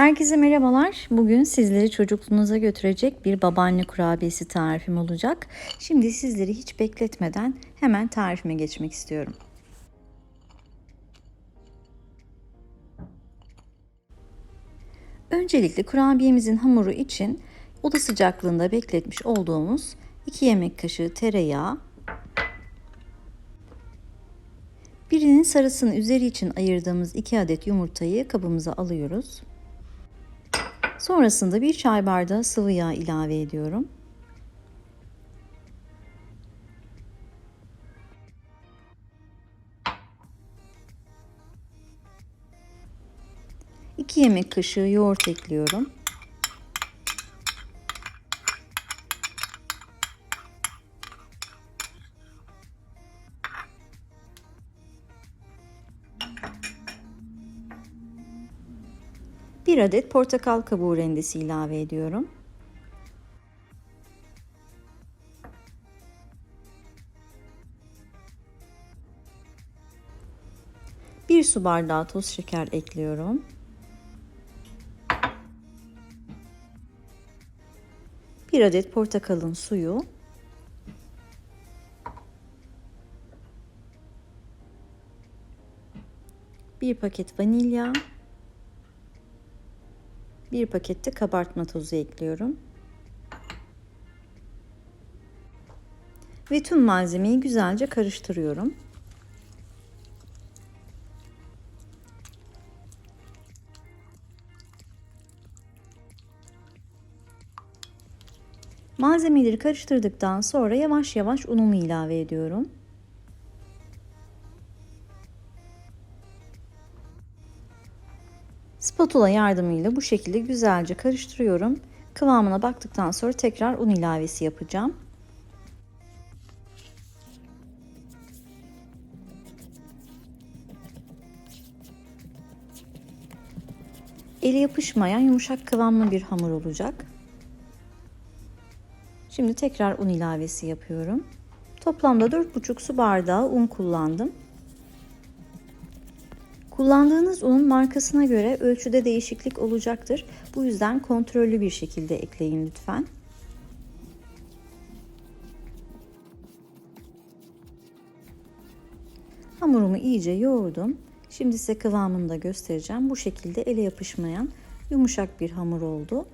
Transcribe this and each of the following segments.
Herkese merhabalar. Bugün sizleri çocukluğunuza götürecek bir babaanne kurabiyesi tarifim olacak. Şimdi sizleri hiç bekletmeden hemen tarifime geçmek istiyorum. Öncelikle kurabiyemizin hamuru için oda sıcaklığında bekletmiş olduğumuz 2 yemek kaşığı tereyağı, birinin sarısını üzeri için ayırdığımız 2 adet yumurtayı kabımıza alıyoruz. Sonrasında bir çay bardağı sıvı yağ ilave ediyorum. İki yemek kaşığı yoğurt ekliyorum. Bir adet portakal kabuğu rendesi ilave ediyorum. Bir su bardağı toz şeker ekliyorum. Bir adet portakalın suyu. Bir paket vanilya. Bir pakette kabartma tozu ekliyorum. Ve tüm malzemeyi güzelce karıştırıyorum. Malzemeleri karıştırdıktan sonra yavaş yavaş unumu ilave ediyorum. Spatula yardımıyla bu şekilde güzelce karıştırıyorum. Kıvamına baktıktan sonra tekrar un ilavesi yapacağım. Eli yapışmayan yumuşak kıvamlı bir hamur olacak. Şimdi tekrar un ilavesi yapıyorum. Toplamda 4,5 su bardağı un kullandım. Kullandığınız unun markasına göre ölçüde değişiklik olacaktır. Bu yüzden kontrollü bir şekilde ekleyin lütfen. Hamurumu iyice yoğurdum. Şimdi size kıvamını da göstereceğim. Bu şekilde ele yapışmayan yumuşak bir hamur oldu.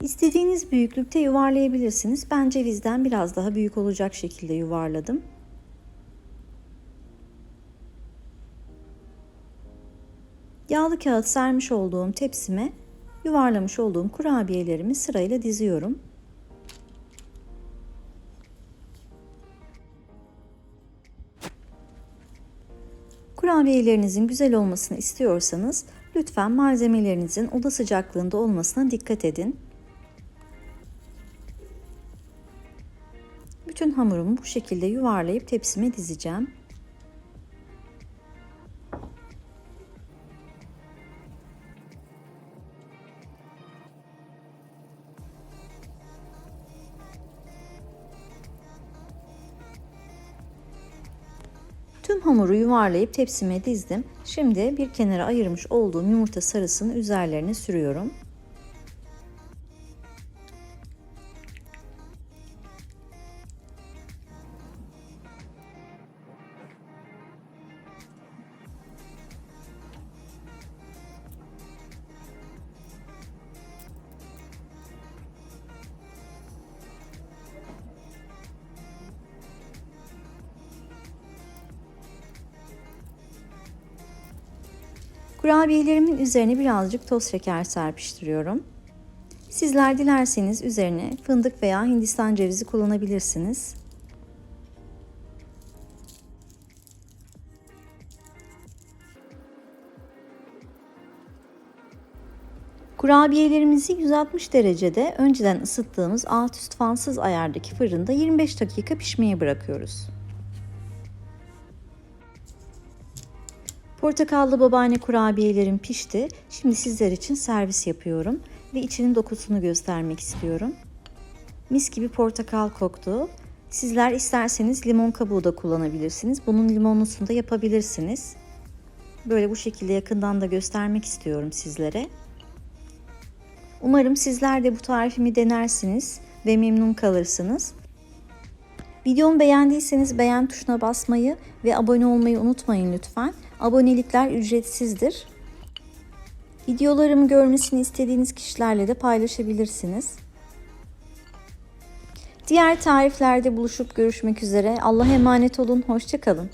İstediğiniz büyüklükte yuvarlayabilirsiniz. Ben cevizden biraz daha büyük olacak şekilde yuvarladım. Yağlı kağıt sermiş olduğum tepsime yuvarlamış olduğum kurabiyelerimi sırayla diziyorum. Kurabiyelerinizin güzel olmasını istiyorsanız lütfen malzemelerinizin oda sıcaklığında olmasına dikkat edin. Bütün hamurumu bu şekilde yuvarlayıp tepsime dizeceğim. Tüm hamuru yuvarlayıp tepsime dizdim. Şimdi bir kenara ayırmış olduğum yumurta sarısını üzerlerine sürüyorum. Kurabiyelerimin üzerine birazcık toz şeker serpiştiriyorum. Sizler dilerseniz üzerine fındık veya hindistan cevizi kullanabilirsiniz. Kurabiyelerimizi 160 derecede önceden ısıttığımız alt üst fansız ayardaki fırında 25 dakika pişmeye bırakıyoruz. Portakallı babaanne kurabiyelerim pişti. Şimdi sizler için servis yapıyorum ve içinin dokusunu göstermek istiyorum. Mis gibi portakal koktu. Sizler isterseniz limon kabuğu da kullanabilirsiniz. Bunun limonlusunu da yapabilirsiniz. Böyle bu şekilde yakından da göstermek istiyorum sizlere. Umarım sizler de bu tarifimi denersiniz ve memnun kalırsınız. Videomu beğendiyseniz beğen tuşuna basmayı ve abone olmayı unutmayın lütfen. Abonelikler ücretsizdir. Videolarımı görmesini istediğiniz kişilerle de paylaşabilirsiniz. Diğer tariflerde buluşup görüşmek üzere. Allah'a emanet olun. Hoşçakalın.